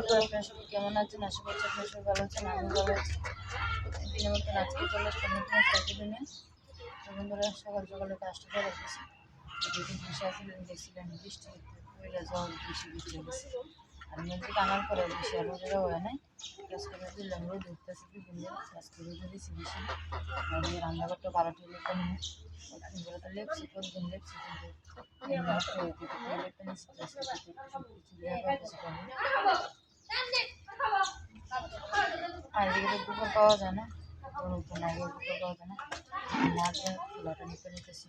করব আপনার সবাই কেমন আছেন? আশা করছি আপনার সবাই ভালো আছেন আমি ভালো আছি। দিনের মতন আজকে চলে আসলাম নতুন একটা বন্ধুরা, সকাল সকালে কাজটা করে গেছি দুদিন বসে আসছিলেন দেখছিলেন বৃষ্টি পয়লা জল বেশি বৃষ্টি গেছে আর মেয়েকে টানার পরে বেশি আর রোদেরও হয় নাই। কাজ করে দিলাম রোদ উঠতেছে কি দিন আজকে রোদে দিয়েছি বেশি আর এই রান্নাঘরটা বারোটি লেপে নিয়ে করে তো লেপছি প্রতিদিন লেপছি কিন্তু এই মুহূর্তে দুটো করে লেপে নিচ্ছি আর এদিকে তো কুকুর পাওয়া যায় না। নতুন আগে কুকুর নিতে নিতেছি।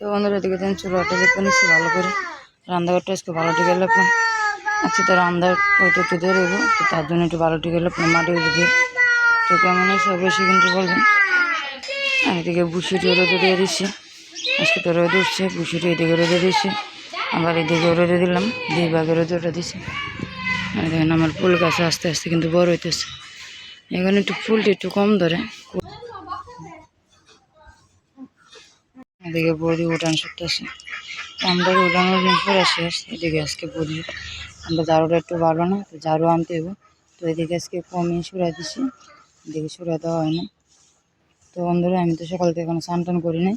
তো বন্ধুরা এদিকে দেন চুলাটা লেপে নিচ্ছি ভালো করে রান্নাঘরটা আজকে ভালো টিকে লেপলাম আজকে তো রান্নার ওইটা একটু হইব তো তার জন্য একটু ভালো টিকে লেপলাম মাটি উঠে দিয়ে তো কেমন আছে অবশ্যই কিন্তু বলবেন? আর এদিকে বুসিটি রোদে দিয়ে দিচ্ছি। আজকে তো রোদ উঠছে বুসিটি এদিকে রোদে দিচ্ছি। আবার এদিকে রোদে দিলাম, দুই ভাগে রোদে ওটা দিচ্ছি। আর দেখেন আমার ফুল গাছ আস্তে আস্তে কিন্তু বড় হইতেছে। এখানে একটু ফুলটি একটু কম ধরে। এদিকে বড়ি উঠান শুকতেছে। আমরা উঠানোর দিন পরে শেষ এদিকে আজকে বড়ি। আমরা ঝাড়ুটা একটু ভালো না, তো ঝাড়ু আনতে হবে তো এদিকে আজকে কমিয়ে সুরা দিছি, এদিকে সুরা দেওয়া হয় না। তো বন্ধুরা, আমি তো সকাল থেকে এখন স্নান টান করি নাই।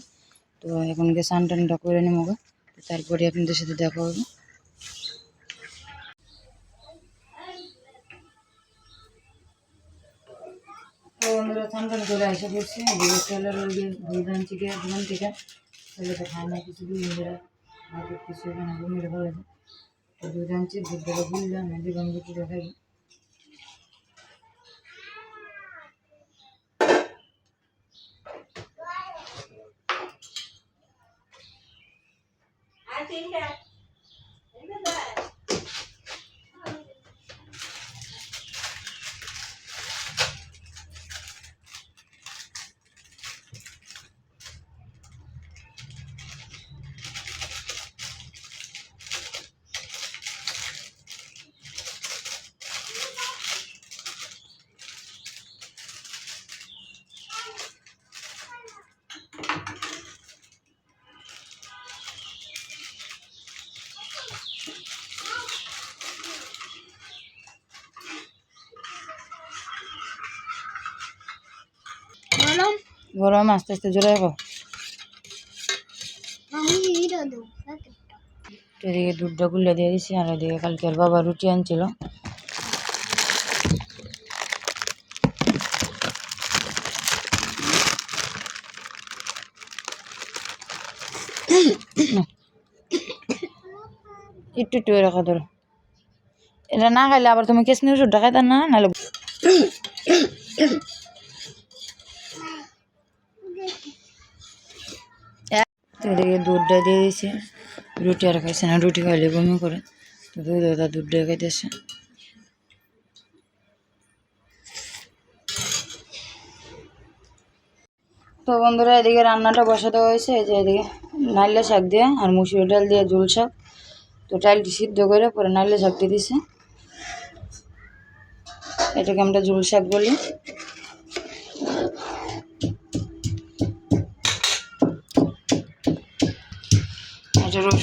তো এখন গিয়ে স্নান টানটা করে নিব গো। তো তারপরে আপনাদের সাথে দেখা হবে। তো করে এসে পড়ছি এদিকে আনছি গিয়ে দোকান থেকে খায় না কিছু আগে কিছু এখানে দুধ আনছি দুধ দেবো বুঝলাম কিছু দেখাই গরম গরম আস্তে আস্তে জোরে দেবো এদিকে দুধটা গুলে দিয়ে দিছি আর এদিকে কালকে বাবা রুটি আনছিল। একটু একটু রাখা ধরো। এটা না খাইলে আবার তুমি কেসনি ওষুধটা খাইতে না নাহলে এদিকে দুধটা দিয়ে দিয়েছে। রুটি আর খাইছে না, রুটি খাইলে বমি করে। তো দুধ ওটা দুধটা খাইতেছে। তো বন্ধুরা, এদিকে রান্নাটা বসাতে হয়েছে। এই যে এদিকে নাইলে শাক দিয়ে আর মুসুরি ডাল দিয়ে ঝোল শাক। তো ডালটি সিদ্ধ করে পরে নাইলে শাক দিয়ে দিছে। এটাকে আমরা ঝোল শাক বলি।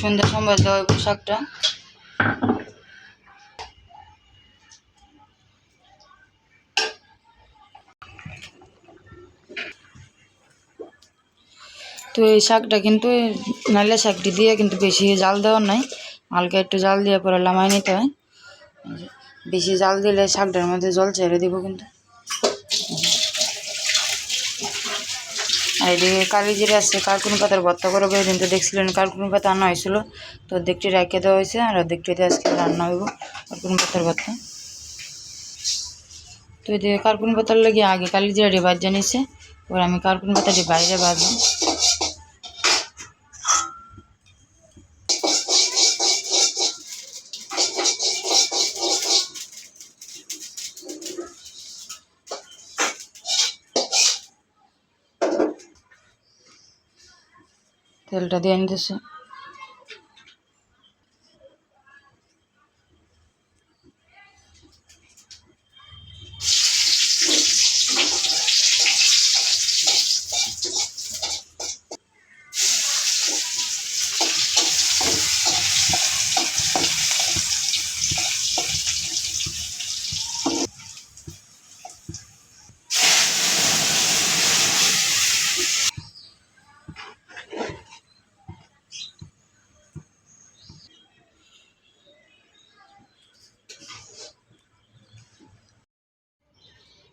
দিয়ে সম্বাদ দেওয়া হইব শাকটা তো এই শাকটা কিন্তু নাইলে শাকটি দিয়ে কিন্তু বেশি জাল দেওয়ার নাই। হালকা একটু জাল দিয়ে পরে লামাই নিতে হয়। বেশি জাল দিলে শাকটার মধ্যে জল ছেড়ে দিব কিন্তু। আর এদিকে কালি জিরে আছে কার্কুন পাতার ভর্তা করে দিন তো দেখছিলেন কার্কুন পাতা আনা হয়েছিল। তো অর্ধেকটি রেখে দেওয়া হয়েছে, আর অর্ধেকটিতে আজকে রান্না হইব কার্কুন পাতার ভর্তা তো এদিকে কার্কুন পাতার লাগে আগে কালি জিরাটি জানিয়েছে এবার আমি কার্কুন পাতাটি বাইরে বাজবো। তেলটা দিয়ে নিতেছে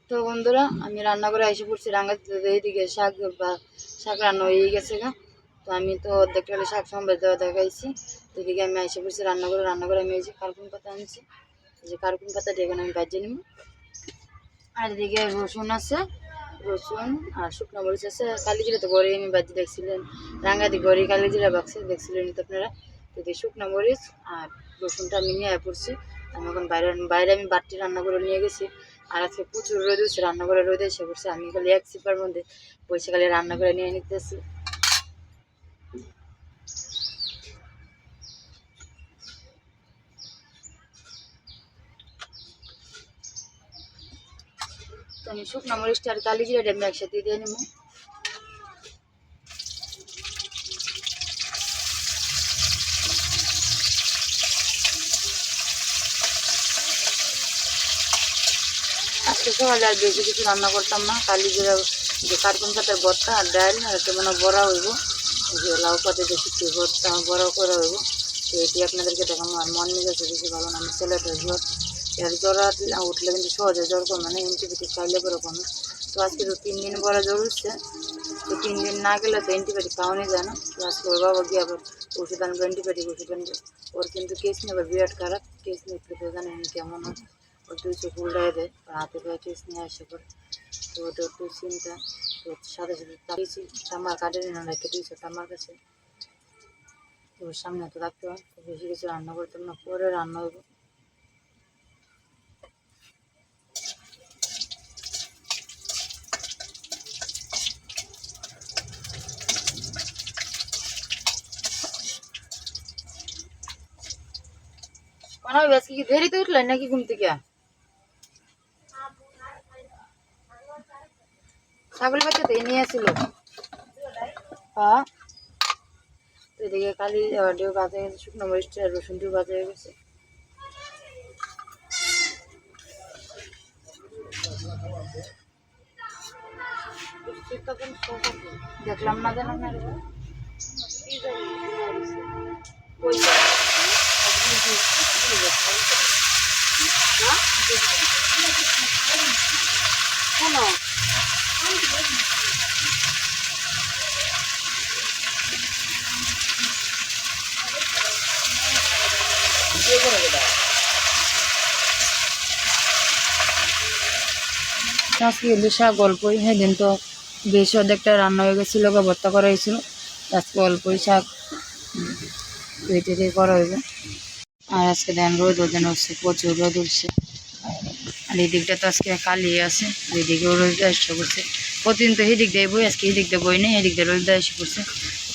তো বন্ধুরা, আমি রান্না করে এসে পড়ছি রান্না এইদিকে শাক বা শাক রান্না হয়ে গেছে গা। তো আমি তো অর্ধেকটা হলে শাক সম্বাদ দেখাইছি। এদিকে আমি এসে পড়ছি রান্না করে রান্না করে আমি এই যে কার্কুন পাতা আনছি। যে কার্কুন পাতা দিয়ে আমি বাজিয়ে নিব। আর এদিকে রসুন আছে, রসুন আর শুকনো মরিচ আছে। কালি জিরা তো গড়ে আমি বাজি দেখছিলেন? রাঙ্গাদি গড়ে কালি জিরা বাক্সে দেখছিলেন তো আপনারা? এদিকে শুকনো মরিচ আর রসুনটা আমি নিয়ে পড়ছি। আমি এখন বাইরে বাইরে আমি বাটি রান্না করে নিয়ে গেছি। আর আজকে প্রচুর রোদ হচ্ছে, রান্নাঘরে রোদ এসে পড়ছে। আমি খালি এক সিপার মধ্যে বসে খালি রান্না করে নিয়ে নিতেছি। তো আমি শুকনো মরিচটা আর কালি জিরাটা আমি একসাথে দিয়ে নেব আজকে সকালে আর বেশি কিছু রান্না করতাম না। কালি জিরা যে কার্টুন পাতার ভর্তা আর ডাল, আর একটা মানে বড়া হইব। যে লাউ পাতে শুকিয়ে ভর্তা বড়া করা হইব। তো এটি আপনাদেরকে দেখাবো। আর মন মেজাজ বেশি ভালো না? আমি ছেলেটা জ্বর। এর জ্বর উঠলে কিন্তু সহজে জ্বর কমে না অ্যান্টিবায়োটিক খাইলে পরে কমে। তো আজকে তো তিন দিন পরে জ্বর উঠছে। তো তিন দিন না গেলে তো অ্যান্টিবায়োটিক খাওয়ানি যায় না। তো আজকে ওর বাবা গিয়ে আবার ওষুধ আনবে অ্যান্টিবায়োটিক ওষুধ আনবে। ওর কিন্তু কেস নিয়ে আবার বিরাট খারাপ। কেস নিয়ে তো কেমন হয়। দুই চোখ উল্টায় দেয় হাতে পায়ে কেস নিয়ে আসে পরে। তো ওটা একটু চিন্তা, তো সাথে সাথে তাকিয়েছি টামার কাটেনি না দিয়েছে টামার কাছে। তো সামনে তো রাখতে হয় বেশি কিছু রান্না করতাম না, পরে রান্না হইব কোনো আজকে কি দেরিতে উঠলেন নাকি ঘুম থেকে? ছাগল বাচ্চা তো নিয়ে আসছিল হ্যাঁ এদিকে কালি ডিও ভাজা গেছে, শুকনো মরিচটা, রসুন ডিও ভাজা হয়ে গেছে। দেখলাম না জানো না শোনো আজকে বেশা গল্পই হ্যাঁ দিন তো বেশ অর্ধেকটা রান্না হয়ে গেছিল, বা ভর্তা করা হয়েছিল। আজকে অল্পই শাক দিয়ে করা হইবে। আর আজকে দেন রোদ ওজন উঠছে প্রচুর রোদ উঠছে। আর এই দিকটা তো আজকে কালি আছে আর এদিকেও রোদ এসে পড়ছে প্রতিদিন তো এই দিক দিয়ে বই, আজকে এই দিক দিয়ে বই নেই, এই দিক দিয়ে রোদ এসে পড়ছে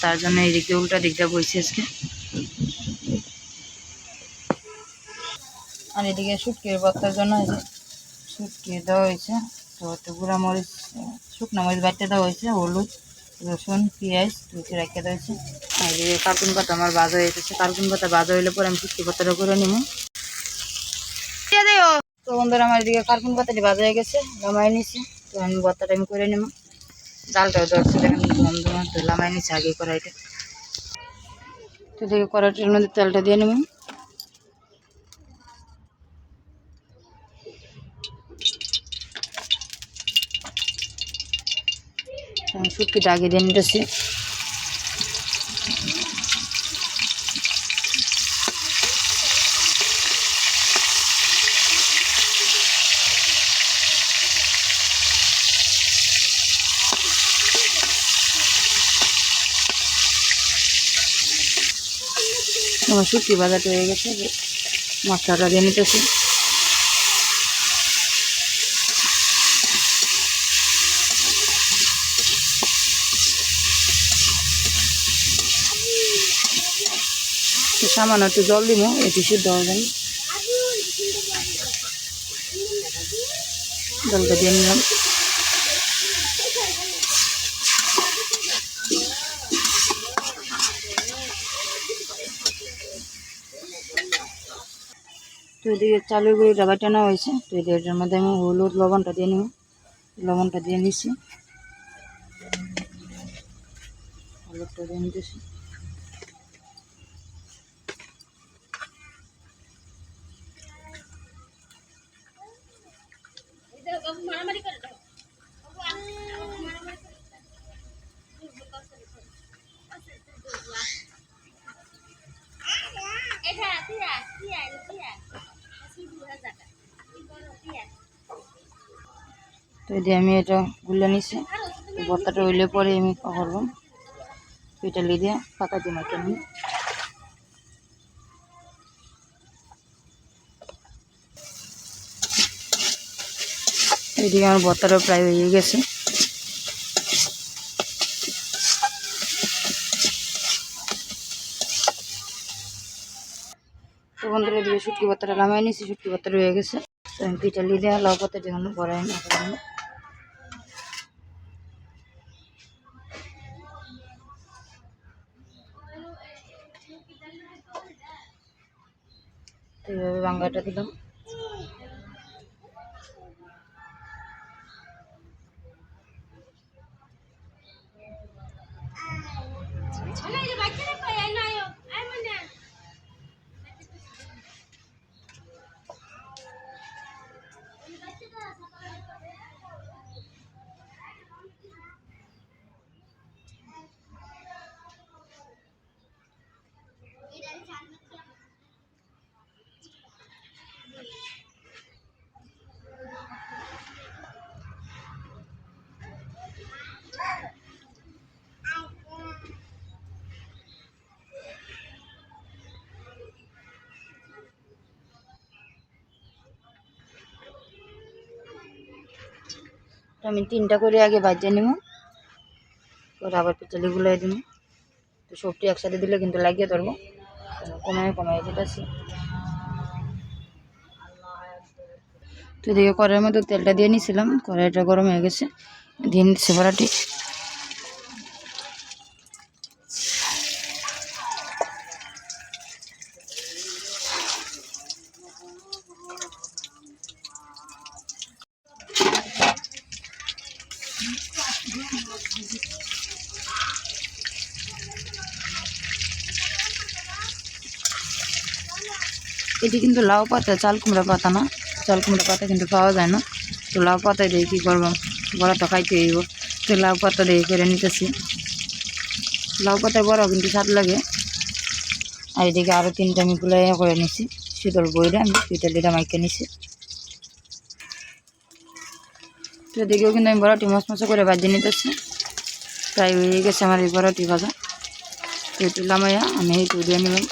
তার জন্য এই দিক দিয়ে উল্টা দিক দিয়ে বইছে আজকে। আর এদিকে শুটকির ভর্তার জন্য এই শুটকি দেওয়া হয়েছে, তো একটু গুঁড়া মরিচ, শুকনো মরিচ বাটতে দেওয়া হয়েছে, হলুদ, রসুন, পেঁয়াজ রেখে দেওয়া হয়েছে। আর এদিকে কার্টুন পাতা আমার বাজা হয়ে গেছে, কার্টুন পাতা বাজা হইলে পরে আমি শুটকি পাতাটা করে নিব। তো বন্ধুরা, আমার এদিকে কার্টুন পাতাটি বাজা হয়ে গেছে, লামাই নিছি। তো আমি ভর্তাটা আমি করে নেব। ডালটাও ধরছে, দেখেন ধুম ধুম তো লামাই নিছি আগে কড়াইটা। তো দেখে কড়াইটার মধ্যে তেলটা দিয়ে নেব। শুটকিটা আগে দিয়ে নিতেছি। আমার শুটকি বাজারটা হয়ে গেছে মশলাটা দিয়ে নিতেছি। সামান্য একটু জল দিব এটি সিদ্ধ হবে জলটা দিয়ে নিলাম। এদিকে চালের গুঁড়িটা বাটানো হয়েছে। তো এটার মধ্যে আমি হলুদ লবণটা দিয়ে নিব। লবণটা দিয়ে নিছি হলুদটা দিয়ে নিতেছি। তো এদিকে আমি এটা গুলে নিছি ভর্তাটা হইলে পরে আমি করব। এটা লিয়ে পাতা দিয়ে মাকে নিই। এদিকে আমার ভর্তাটা প্রায় হয়ে গেছে। তো বন্ধুরা দিয়ে শুটকি ভর্তাটা নামাই নিছি, শুটকি ভর্তাটা হয়ে গেছে। তো আমি পিঠা লিয়ে দেওয়া লাউ পাতা যখন ভরাই না এইভাবে বাঙ্গাটা দিলাম। আমি তিনটা করে আগে বাজিয়ে নেব। পরে আবার পিচালি গুলাই দিব। তো সবটি একসাথে দিলে কিন্তু লাগিয়ে ধরবো। কমায় কমায় যেটাছি তো দেখে কড়াইয়ের মধ্যে তেলটা দিয়ে নিয়েছিলাম কড়াইটা গরম হয়ে গেছে। দিয়ে নিচ্ছে এটি কিন্তু লাউ পাতা, চাল কুমড়া পাতা না, চাল কুমড়া পাতা কিন্তু পাওয়া যায় না। তো লাউ পাতা দিয়ে কী করব? বড়া তো খাইতে হইব। তো লাউ পাতা দিয়ে করে নিতেছি। লাউ পাতায় বড়াও কিন্তু স্বাদ লাগে। আর এদিকে আরও তিনটা আমি গুলাই করে নিছি। শীতল বইটা আমি, শীতল দিটা মাইকে নিছি। তো এদিকেও কিন্তু আমি বড়াটি মশমশো করে ভাজিয়ে নিতেছি। প্রায় হয়ে গেছে আমার এই বড়াটি ভাজা। তো এটি লামাইয়া আমি এই দিয়ে নিলাম।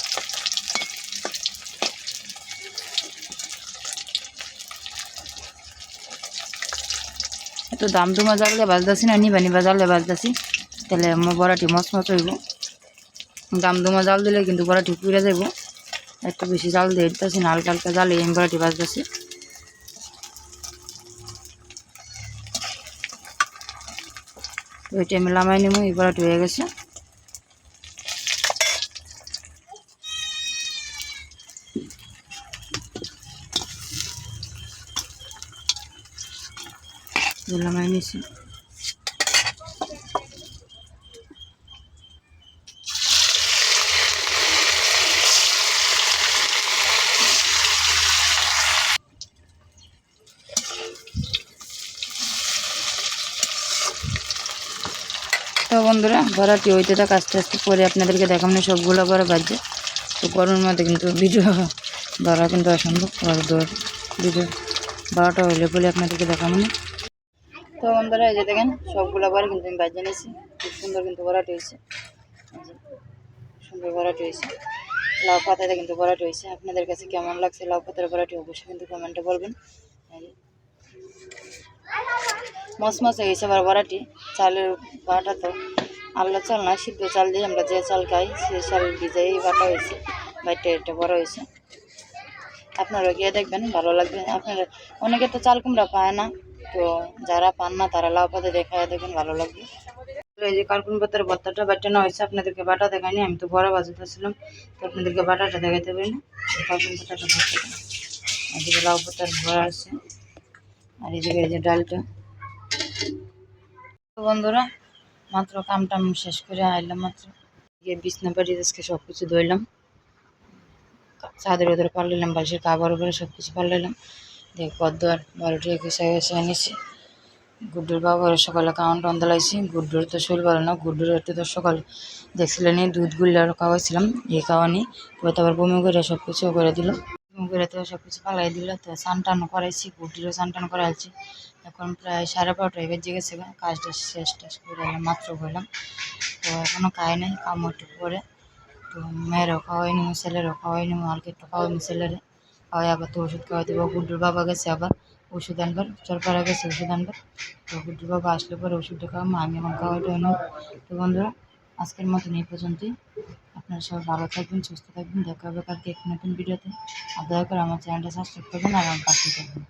তো দাম দুমা জাললে বাজদাসি না নিবা নিবা জাললে বাজদাসি তাহলে আমার বড়াটি মত হইব। দাম দুমা জাল দিলে কিন্তু বড়াটি পুড়ে যাইব। একটু বেশি জাল দিয়ে দিতেছি না, হালকা হালকা জালে আমি বড়াটি বাজতেছি ওইটা আমি লামাই নেব এই বড়াটি হয়ে গেছে। লামাই নিছি। তো বন্ধুরা ভরাটি থাক, আস্তে আস্তে পরে আপনাদেরকে দেখানো সবগুলো বড় বাজছে তো গরমের মধ্যে কিন্তু ভিডিও ধরা কিন্তু অসম্ভব। ভিডিও বারোটা হইলে বলে আপনাদেরকে দেখাবো না তো বন্ধুরা, এই যে দেখেন, সবগুলো বড় কিন্তু আমি বাজিয়ে নিয়েছি। খুব সুন্দর কিন্তু বড়াটি হয়েছে। সুন্দর বড়াটি হয়েছে। লাউ পাতাতে কিন্তু বড়াটি হয়েছে। আপনাদের কাছে কেমন লাগছে লাউ পাতার বড়াটি অবশ্যই কিন্তু কমেন্টে বলবেন। মসমস হয়ে গেছে আবার বড়াটি। চালের বাটা তো আল্লাহ চাল না, সিদ্ধ চাল দিয়ে আমরা যে চাল খাই সেই চাল ভিজাই বাটা হয়েছে, বাইটা এটা বড় হয়েছে। আপনারা গিয়ে দেখবেন, ভালো লাগবে। আপনারা, অনেকে তো চাল কুমড়া পায় না। তো যারা পান না, তারা লাউ পাতা দেখায় দেখবেন ভালো লাগবে। এই যে কার্কুন পাতার ভর্তাটা বাটানো হয়েছে, আপনাদেরকে বাটা দেখায়নি আমি তো বড় বাজাতেছিলাম, তো আপনাদেরকে বাটাটা দেখাইতে পারি না। কার্কুন পাতাটা ভর্তাটা এদিকে লাউ পাতার ভরা আছে, আর এদিকে এই যে ডালটা। বন্ধুরা, মাত্র কাম টাম শেষ করে আইলাম মাত্র। গিয়ে বিছনা বাড়ি আজকে সব কিছু ধরলাম চাঁদের ওদের পাল্লাইলাম, বালিশের কাবার উপরে সব কিছু পাল্লাইলাম। দিয়ে পদ্মার বারোটি একুশে এসে এনেছি। গুড্ডুর বাবার সকালে কাউন্ট অন দিলাইছি গুড্ডুর তো শরীর ভালো না, গুড্ডুর একটু তো সকাল দেখছিলেন দুধ গুল্লা খাওয়াইছিলাম এই খাওয়ানি। ওই তো আবার বমি করে সব কিছু করে দিল। বমি করে তো সব কিছু পালাই দিল, তো স্নান টান করাইছি, গুড্ডুরও স্নান টান করাইছি। এখন প্রায় সাড়ে বারোটা এবার গেছে গা। কাজটা শেষ টেস করে এলাম, মাত্র করলাম তো এখনও খাই নাই কাম একটু করে তো মেয়েরও খাওয়াই নিমু ছেলেরও খাওয়াই নিমু আর একটু খাওয়াই নি ছেলেরে। খাওয়াই আবার তো ওষুধ খাওয়াই দেবো। গুড্ডুর বাবা গেছে আবার। ওষুধ আনবার চরপাড়া গেছে ওষুধ আনবার। তো গুড্ডুর বাবা আসলে পরে ওষুধটা খাওয়াবো আমি এখন খাওয়াটা এনে তো বন্ধুরা, আজকের মতন এই পর্যন্তই। আপনারা সবাই ভালো থাকবেন, সুস্থ থাকবেন। দেখা হবে কালকে এক নতুন ভিডিওতে। আর দয়া করে আমার চ্যানেলটা সাবস্ক্রাইব করবেন আর আমার পাশে থাকবেন।